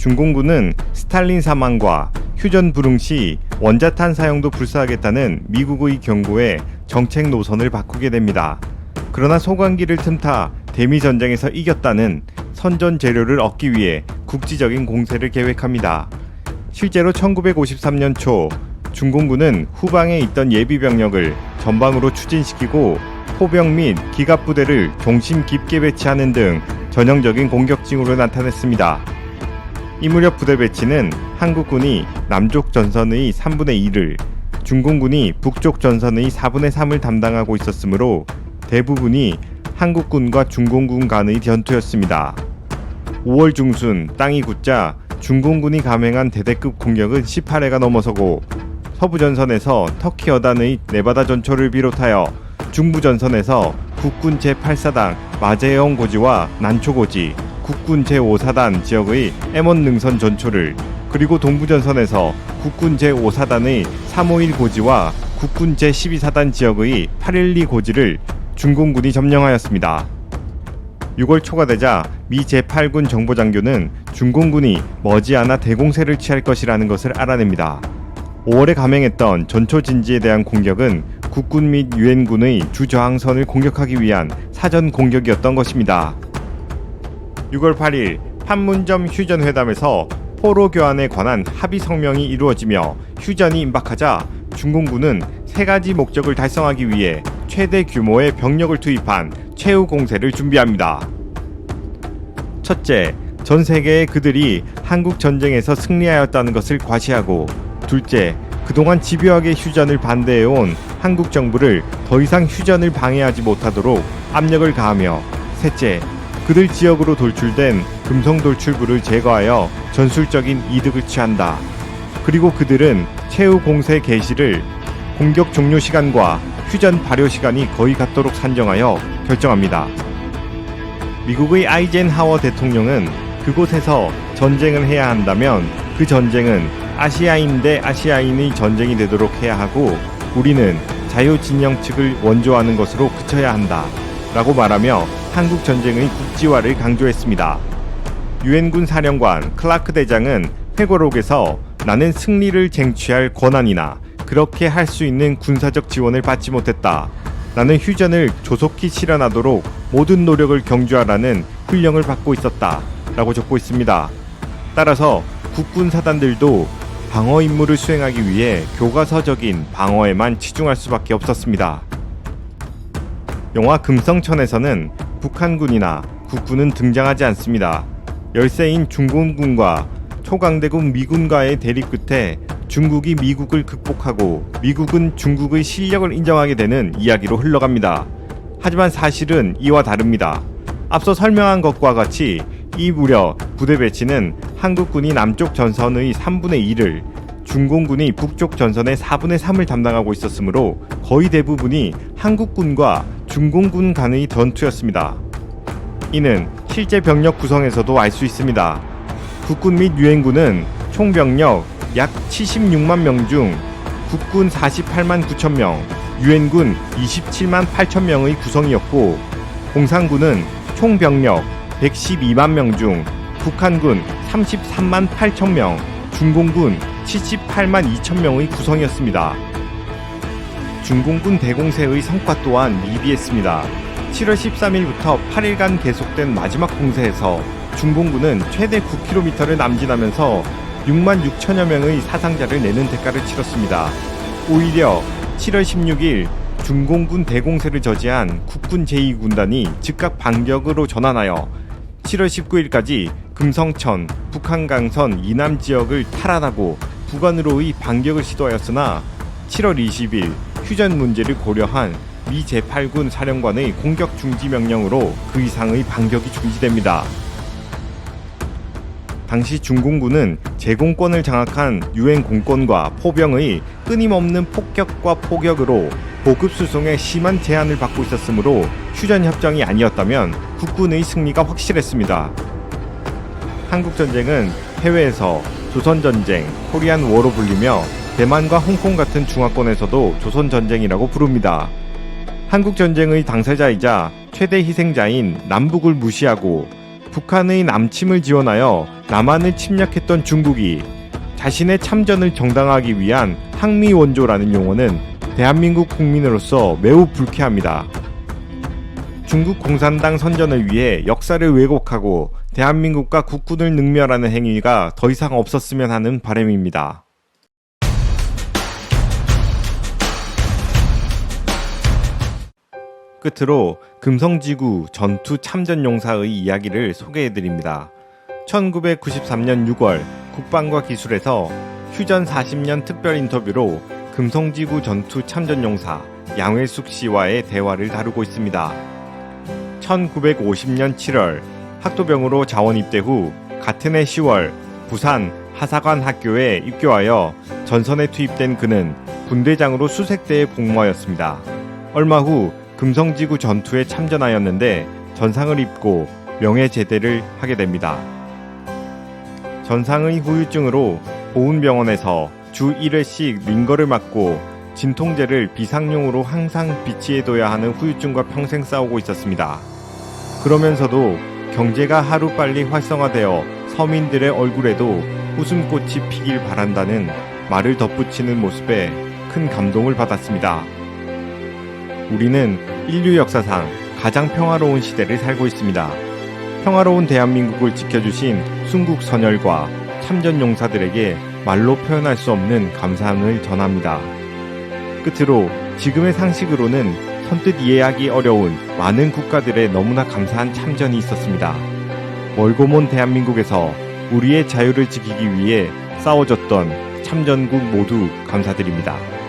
중공군은 스탈린 사망과 휴전 불응 시 원자탄 사용도 불사하겠다는 미국의 경고에 정책 노선을 바꾸게 됩니다. 그러나 소관기를 틈타 대미 전쟁에서 이겼다는 선전 재료를 얻기 위해 국지적인 공세를 계획합니다. 실제로 1953년 초 중공군은 후방에 있던 예비 병력을 전방으로 추진시키고 포병 및 기갑 부대를 동심 깊게 배치하는 등 전형적인 공격징으로 나타냈습니다. 이 무렵 부대 배치는 한국군이 남쪽 전선의 3분의 2를, 중공군이 북쪽 전선의 4분의 3을 담당하고 있었으므로 대부분이 한국군과 중공군 간의 전투였습니다. 5월 중순 땅이 굳자 중공군이 감행한 대대급 공격은 18회가 넘어서고 서부 전선에서 터키 여단의 네바다 전초를 비롯하여 중부 전선에서 국군 제8사단 마제영 고지와 난초 고지, 국군 제5사단 지역의 M1 능선 전초를 그리고 동부 전선에서 국군 제5사단의 351 고지와 국군 제12사단 지역의 812 고지를 중공군이 점령하였습니다. 6월 초가 되자 미 제8군 정보장교는 중공군이 머지않아 대공세를 취할 것이라는 것을 알아냅니다. 5월에 감행했던 전초 진지에 대한 공격은 국군 및 유엔군의 주저항선을 공격하기 위한 사전 공격이었던 것입니다. 6월 8일 판문점 휴전 회담에서 포로 교환에 관한 합의 성명이 이루어지며 휴전이 임박하자 중공군은 세 가지 목적을 달성하기 위해 최대 규모의 병력을 투입한 최후 공세를 준비합니다. 첫째, 전 세계에 그들이 한국 전쟁에서 승리하였다는 것을 과시하고 둘째, 그동안 집요하게 휴전을 반대해온 한국 정부를 더 이상 휴전을 방해하지 못하도록 압력을 가하며 셋째, 그들 지역으로 돌출된 금성 돌출부를 제거하여 전술적인 이득을 취한다. 그리고 그들은 최후 공세 개시를 공격 종료 시간과 휴전 발효 시간이 거의 같도록 산정하여 결정합니다. 미국의 아이젠하워 대통령은 그곳에서 전쟁을 해야 한다면 그 전쟁은 아시아인 대 아시아인의 전쟁이 되도록 해야 하고 우리는 자유진영 측을 원조하는 것으로 그쳐야 한다. 라고 말하며 한국 전쟁의 국지화를 강조했습니다. 유엔군 사령관 클라크 대장은 회고록에서 나는 승리를 쟁취할 권한이나 그렇게 할 수 있는 군사적 지원을 받지 못했다. 나는 휴전을 조속히 실현하도록 모든 노력을 경주하라는 훈령을 받고 있었다. 라고 적고 있습니다. 따라서 국군 사단들도 방어 임무를 수행하기 위해 교과서적인 방어에만 치중할 수밖에 없었습니다. 영화 금성천에서는 북한군이나 국군은 등장하지 않습니다. 열세인 중공군과 초강대국 미군과의 대립 끝에 중국이 미국을 극복하고 미국은 중국의 실력을 인정하게 되는 이야기로 흘러갑니다. 하지만 사실은 이와 다릅니다. 앞서 설명한 것과 같이 이 무렵 부대 배치는 한국군이 남쪽 전선의 3분의 2를 중공군이 북쪽 전선의 4분의 3을 담당하고 있었으므로 거의 대부분이 한국군과 중공군 간의 전투였습니다. 이는 실제 병력 구성에서도 알 수 있습니다. 국군 및 유엔군은 총 병력 약 76만 명 중 국군 48만 9천 명, 유엔군 27만 8천 명의 구성이었고 공산군은 총 병력 112만 명 중 북한군 33만 8천 명, 중공군 78만 2천 명의 구성이었습니다. 중공군 대공세의 성과 또한 미비했습니다. 7월 13일부터 8일간 계속된 마지막 공세에서 중공군은 최대 9km를 남진하면서 6만 6천여 명의 사상자를 내는 대가를 치렀습니다. 오히려 7월 16일 중공군 대공세를 저지한 국군 제2군단이 즉각 반격으로 전환하여 7월 19일까지 금성천, 북한강선 이남 지역을 탈환하고 북한으로의 반격을 시도하였으나 7월 20일 휴전 문제를 고려한 미 제8군 사령관의 공격 중지 명령으로 그 이상의 반격이 중지됩니다. 당시 중공군은 제공권을 장악한 유엔 공권과 포병의 끊임없는 폭격과 포격으로 보급 수송에 심한 제한을 받고 있었으므로 휴전 협정이 아니었다면 국군의 승리가 확실했습니다. 한국 전쟁은 해외에서 조선 전쟁, 코리안 워로 불리며 대만과 홍콩 같은 중화권에서도 조선 전쟁이라고 부릅니다. 한국 전쟁의 당사자이자 최대 희생자인 남북을 무시하고 북한의 남침을 지원하여 남한을 침략했던 중국이 자신의 참전을 정당화하기 위한 항미 원조라는 용어는 대한민국 국민으로서 매우 불쾌합니다. 중국 공산당 선전을 위해 역사를 왜곡하고 대한민국과 국군을 능멸하는 행위가 더 이상 없었으면 하는 바람입니다. 끝으로 금성지구 전투 참전용사의 이야기를 소개해드립니다. 1993년 6월 국방과 기술에서 휴전 40년 특별 인터뷰로 금성지구 전투 참전용사 양회숙 씨와의 대화를 다루고 있습니다. 1950년 7월 학도병으로 자원 입대 후 같은 해 10월 부산 하사관 학교에 입교하여 전선에 투입된 그는 군대장으로 수색대에 복무하였습니다. 얼마 후 금성지구 전투에 참전하였는데 전상을 입고 명예 제대를 하게 됩니다. 전상의 후유증으로 보훈병원에서 주 1회씩 링거를 맞고 진통제를 비상용으로 항상 비치해둬야 하는 후유증과 평생 싸우고 있었습니다. 그러면서도 경제가 하루빨리 활성화되어 서민들의 얼굴에도 웃음꽃이 피길 바란다는 말을 덧붙이는 모습에 큰 감동을 받았습니다. 우리는 인류 역사상 가장 평화로운 시대를 살고 있습니다. 평화로운 대한민국을 지켜주신 순국 선열과 참전 용사들에게 말로 표현할 수 없는 감사함을 전합니다. 끝으로 지금의 상식으로는 선뜻 이해하기 어려운 많은 국가들의 너무나 감사한 참전이 있었습니다. 멀고 먼 대한민국에서 우리의 자유를 지키기 위해 싸워줬던 참전국 모두 감사드립니다.